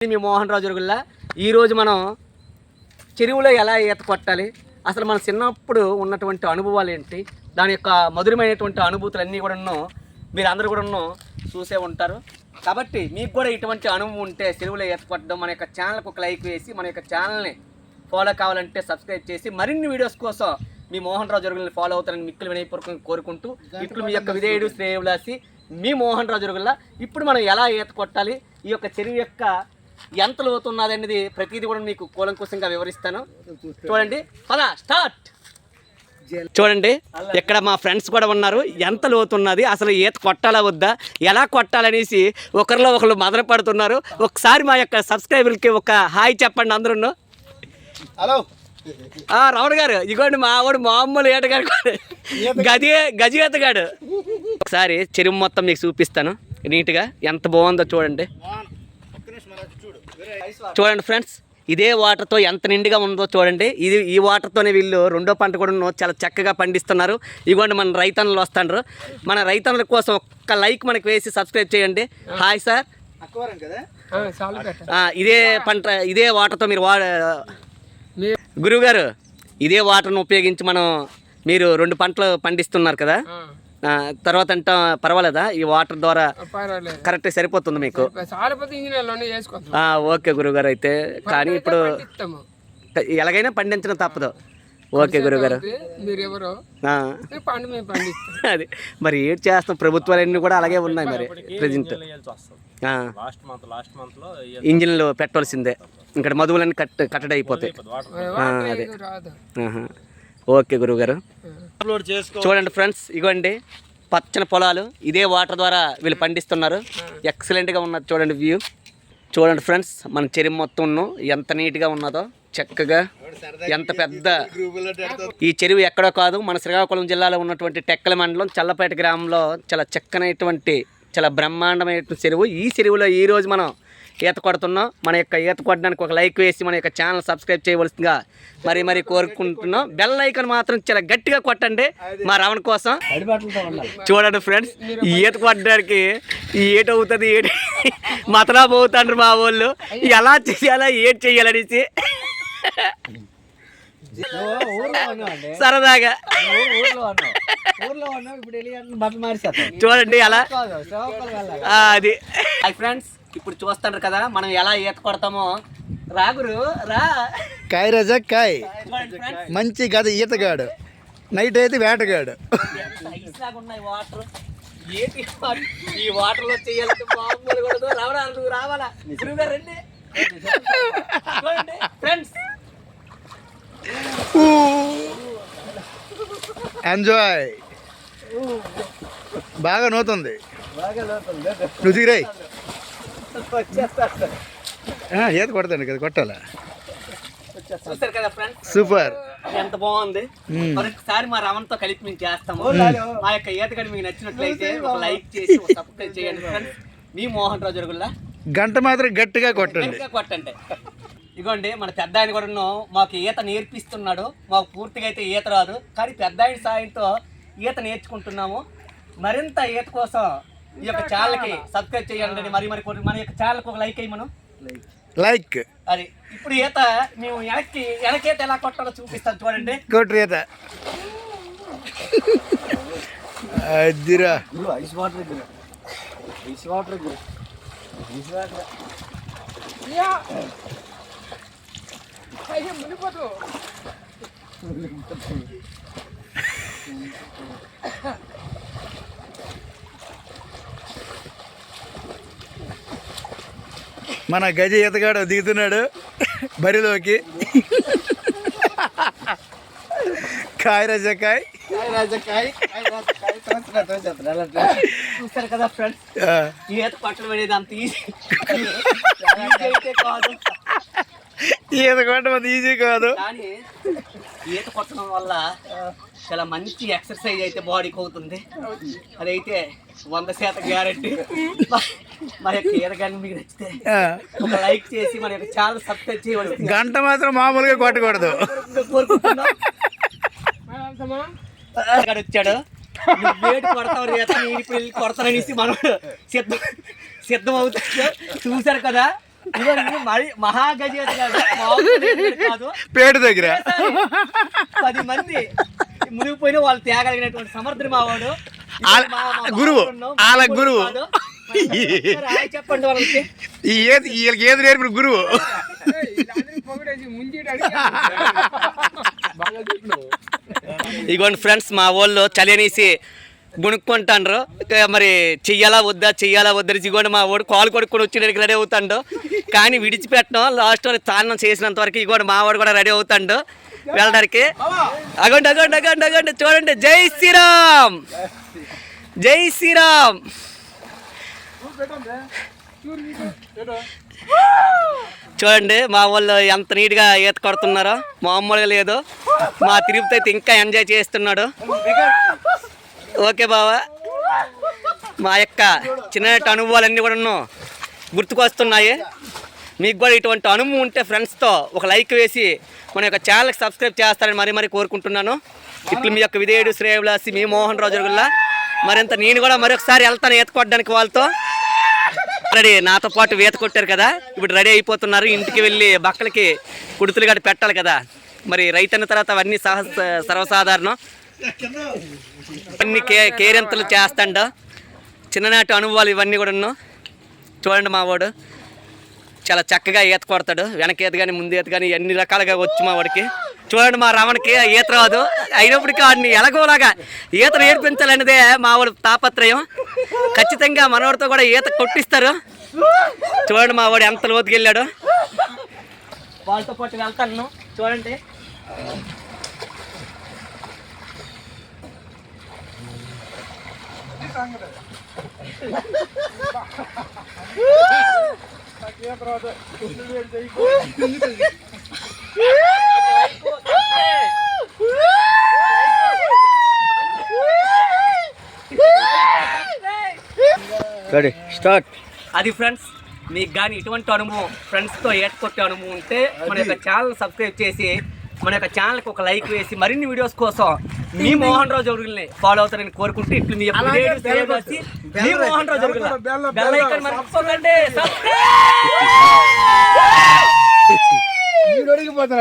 మీ మోహన్ రాజు గుల్లా ఈరోజు మనం చెరువులో ఎలా ఈత కొట్టాలి? అసలు మన చిన్నప్పుడు ఉన్నటువంటి అనుభవాలు ఏంటి? దాని యొక్క మధురమైనటువంటి అనుభూతులు అన్నీ కూడా మీరు అందరూ కూడా చూసే ఉంటారు. కాబట్టి మీకు కూడా ఇటువంటి అనుభవం ఉంటే చెరువులో ఈత కొట్టడం మన యొక్క ఛానల్కి ఒక లైక్ వేసి మన యొక్క ఛానల్ని ఫాలో కావాలంటే సబ్స్క్రైబ్ చేసి మరిన్ని వీడియోస్ కోసం మీ మోహన్ రాజు జరుగుల్ని ఫాలో అవుతారని మిక్కులు వినయపూర్వకంగా కోరుకుంటూ ఇట్లు మీ యొక్క విధేయుడు శ్రేయవిలాసి మీ మోహన్ రాజు జరుగుల్లా ఇప్పుడు మనం ఎలా ఈత కొట్టాలి? ఈ యొక్క చెరువు యొక్క ఎంత లోతున్నది అనేది ప్రతిదీ కూడా మీకు కూలంకుశంగా వివరిస్తాను. చూడండి. పద స్టార్ట్. చూడండి. ఇక్కడ మా ఫ్రెండ్స్ కూడా ఉన్నారు. ఎంత లోతున్నది అసలు ఈత కొట్టాలా వద్దా ఎలా కొట్టాలనేసి ఒకరిలో ఒకరు మదన పడుతున్నారు ఒకసారి మా యొక్క సబ్స్క్రైబర్కి ఒక హాయ్ చెప్పండి అందరూ హలో. ఆ రావుడు గారు ఇగోండి మా వాడు మామూలు ఏటగాడు. గది గజి ఈతగాడు ఒకసారి చెరువు మొత్తం మీకు చూపిస్తాను. నీట్గా ఎంత బాగుందో చూడండి ఒక్క నిమిషం అలా చూడు చూడండి ఫ్రెండ్స్ ఇదే వాటర్తో ఎంత నిండుగా ఉందో చూడండి. ఇది ఈ వాటర్తోనే వీళ్ళు రెండో పంట కూడా చాలా చక్కగా పండిస్తున్నారు. ఇగోండి మన రైతన్నులు వస్తాండ్రు. మన రైతన్నుల కోసం ఒక్క లైక్ మనకి వేసి సబ్స్క్రైబ్ చేయండి. Hi sir. అక్కవరం కదా? ఆ, ఇదే పంట ఇదే వాటర్తో మీరు వా గురువుగారు ఇదే వాటర్ను ఉపయోగించి మనం మీరు రెండు పంటలు పండిస్తున్నారు కదా? తర్వాత అంటే పర్వాలేదా? ఈ వాటర్ ద్వారా కరెక్ట్ సరిపోతుంది మీకు? ఓకే గురువుగారు అయితే కానీ ఇప్పుడు ఎలాగైనా పండించడం తప్పదు. ఓకే గురువుగారు మీరు ఎవరో ఆ, మీరు పండు మేము పండిస్తాం. అది మరి ఏం చేస్తాం? ప్రభుత్వాలన్నీ కూడా అలాగే ఉన్నాయి మరి ప్రజెంట్. లాస్ట్ మంత్ లాస్ట్ మంత్లో ఇంజిన్లు పెట్టవలసిందే. ఇక్కడ మధువులన్నీ కట్ కట్టడి అయిపోతాయి వాటర్ అదే. ఓకే గురువుగారు అప్లోడ్ చేసుకో. చూడండి ఫ్రెండ్స్ ఇగోండి పచ్చని పొలాలు ఇదే వాటర్ ద్వారా వీళ్ళు పండిస్తున్నారు. ఎక్సలెంట్గా ఉన్నది చూడండి వ్యూ చూడండి ఫ్రెండ్స్ మన చెరువు మొత్తం ఉన్ను ఎంత నీట్గా ఉన్నదో చక్కగా ఎంత పెద్ద. ఈ చెరువు ఎక్కడో కాదు మన శ్రీకాకుళం జిల్లాలో ఉన్నటువంటి టెక్కల మండలం చల్లపేట గ్రామంలో చాలా చక్కనైనటువంటి చాలా బ్రహ్మాండమైన చెరువు. ఈ చెరువులో ఈ రోజు మనం ఈత కొడుతున్నాం. మన యొక్క ఈత కొట్టడానికి ఒక లైక్ వేసి మన యొక్క ఛానల్ సబ్స్క్రైబ్ చేయవలసిందిగా మరి మరి కోరుకుంటున్నాం. బెల్ ఐకాన్ మాత్రం చాలా గట్టిగా కొట్టండి మా రవణ కోసం. చూడండి ఫ్రెండ్స్ ఈ ఈత కొట్టడానికి ఈ ఏట అవుతుంది ఏటి మతలా పోతాండ్రు మా వాళ్ళు. ఎలా చేయాలా ఏటి చేయాలనేసి. సరదాగా. చూడండి అలా అది. ఫ్రెండ్స్. ఇప్పుడు చూస్తుండ్రు కదా మనం ఎలా ఈత కొడతామో. రాగురు రా. కాయ్ రజా కాయ్. మంచి గద ఈతగాడు. నైట్ అయితే వేటగాడు. ఎంత ఐస్ లాగా ఉన్నాయి వాటర్. ఏంటి వాటర్? ఈ వాటర్లో చేయాలంటే మామూలు కూడా రావడా నువ్వు రావాలా? రండి. ఫ్రెండ్స్ ఎంజాయ్ బాగా నోతుంది. నువ్వు దిగిరాయి ఈత కొడతాను కదా కొట్టాలా? చూసారు కదా ఫ్రెండ్స్ సూపర్. ఎంత బాగుంది. మరొకసారి మా రమణతో కలిపి మేము చేస్తాము. మా యొక్క ఈతగడి మీకు నచ్చినట్లయితే ఒక లైక్ చేసి ఒక సబ్స్క్రైబ్ చేయండి ఫ్రెండ్స్ మీ మోహన్ రాజు జరుగుల్లా గంట మాత్రం గట్టిగా కొట్టండి. గట్టిగా కొట్టండి. ఇగోండి మన పెద్ద ఆయన కూడా మాకు ఈత నేర్పిస్తున్నాడు. మాకు పూర్తిగా అయితే ఈత రాదు. కానీ పెద్ద ఆయన సాయంతో ఈత నేర్చుకుంటున్నాము. మరింత ఈత కోసం ఈ యొక్క ఛానల్కి సబ్స్క్రైబ్ చేయండి మరి మరి మన యొక్క ఛానల్కి ఒక లైక్ అయ్యి మనం లైక్ అది ఇప్పుడు ఈత మేము వెనక్కి వెనకీత ఎలా కొట్టాలో చూపిస్తాను చూడండి. కొట్టు ఈత. అదిరా. ఐస్ వాటర్ ఐస్ వాటర్ యా. అయ్యో, మునిగిపోతు. మన గజ ఈతగాడు దిగుతున్నాడు బరిలోకి. కాయ రజకాయ్ చూస్తారు కదా ఫ్రెండ్స్ ఈత అనేది అంత ఈజీ ఈత కొట్టడం అంత ఈజీ కాదు. ఈత కొట్టడం వల్ల చాలా మంచి ఎక్సర్సైజ్ అయితే బాడీకి అవుతుంది. అదైతే వంద శాతం గ్యారెంటీ మన యొక్క ఈత కానీ మీకు నచ్చితే ఒక లైక్ చేసి మన యొక్క ఛానల్ సబ్స్క్రైబ్ చేయవలసిందిగా గంట మాత్రం మామూలుగా కొట్టకూడదు. కోరుకుంటున్నాం. మరి వచ్చాడు. వేడి కొడతావు రేత ఇప్పుడు వెళ్ళి కొడతాననేసి మనం సిద్ధం సిద్ధం అవుతాడు. చూశారు కదా? పేటు దగ్గర. పది మంది మునిగిపోయిన వాళ్ళు తేగలిగినటువంటి సమర్థుడు మావాడు. గురువు. మునిగిపోయి గురువు. చెప్పండి వాళ్ళకి. ఏది వీళ్ళకి ఏది నేర్పిన గురువు? ఇగోండి ఫ్రెండ్స్ మా వాళ్ళు చలినేసి గుణుక్కుంటాండ్రు మరి చెయ్యాలా వద్దా చెయ్యాలా వద్దని ఇగోండి మా వాడు కాలు కొడుకుని వచ్చేటికి రెడీ అవుతాడు. కానీ విడిచిపెట్టడం లాస్ట్ వరకు తాళం చేసినంత వరకు ఇగోండి మా వాడు కూడా రెడీ అవుతాడు. వెళ్ళడానికి. అగోండి అగండి అగండి అగోండి చూడండి. జై శ్రీరామ్! జై శ్రీరామ్! చూడండి మా వాళ్ళు ఎంత నీట్గా ఈత కొడుతున్నారో. మామూలుగా లేదు. మా తిరుపతి అయితే ఇంకా ఎంజాయ్ చేస్తున్నాడు. ఓకే బావా. మా యొక్క చిన్నటి అనుభవాలన్నీ కూడా గుర్తుకొస్తున్నాయి. మీకు కూడా ఇటువంటి అనుభవం ఉంటే ఫ్రెండ్స్తో ఒక లైక్ వేసి మన యొక్క ఛానల్కి సబ్స్క్రైబ్ చేస్తారని మరీ మరీ కోరుకుంటున్నాను. ఇట్లు మీ యొక్క విధేయుడు శ్రేయవిలాసి మీ మోహన్ రాజు గుల్లా మరింత నేను కూడా మరొకసారి వెళ్తాను ఈత కొట్టడానికి వాళ్ళతో. రెడీ నాతో పాటు ఈత కొట్టారు కదా ఇప్పుడు రెడీ అయిపోతున్నారు. ఇంటికి వెళ్ళి బక్కలకి కుడుతులు గట్టి పెట్టాలి కదా. మరి రైతన్న తర్వాత అవన్నీ సహ సర్వసాధారణం. అన్ని కే కేరింతలు చేస్తాడు. చిన్ననాటి అనుభవాలు ఇవన్నీ కూడా చూడండి మా వాడు చాలా చక్కగా ఈత కొడతాడు. వెనక ఈత కానీ ముందు ఈత కానీ అన్ని రకాలుగా వచ్చు మా వాడికి చూడండి మా రమణకి ఈత రాదు. అయినప్పటికీ వాడిని ఎలాగోలాగా ఈత నేర్పించాలనేదే మా వాడు తాపత్రయం. ఖచ్చితంగా మనవాడితో కూడా ఈత కొట్టిస్తారు. చూడండి మా వాడు ఎంత లోతుకెళ్ళాడు. వాళ్ళతో పాటు వెళ్తాను. చూడండి. రెడీ స్టార్ట్ అది ఫ్రెండ్స్ మీకు కానీ ఇటువంటి అనుభవం ఫ్రెండ్స్తో ఏట కొట్టే అనుభవం ఉంటే మన యొక్క ఛానల్ సబ్స్క్రైబ్ చేసి మన యొక్క ఛానల్కి ఒక లైక్ వేసి మరిన్ని వీడియోస్ కోసం మీ మోహన్ రాజు అడుగుల్ని ఫాలో అవుతారని కోరుకుంటూ ఇట్లు మీ మోహన్ రాజు అడుగుల బెల్ ఐకాన్ మర్చిపోకండి సబ్స్క్రైబ్ అడిగిపోతాను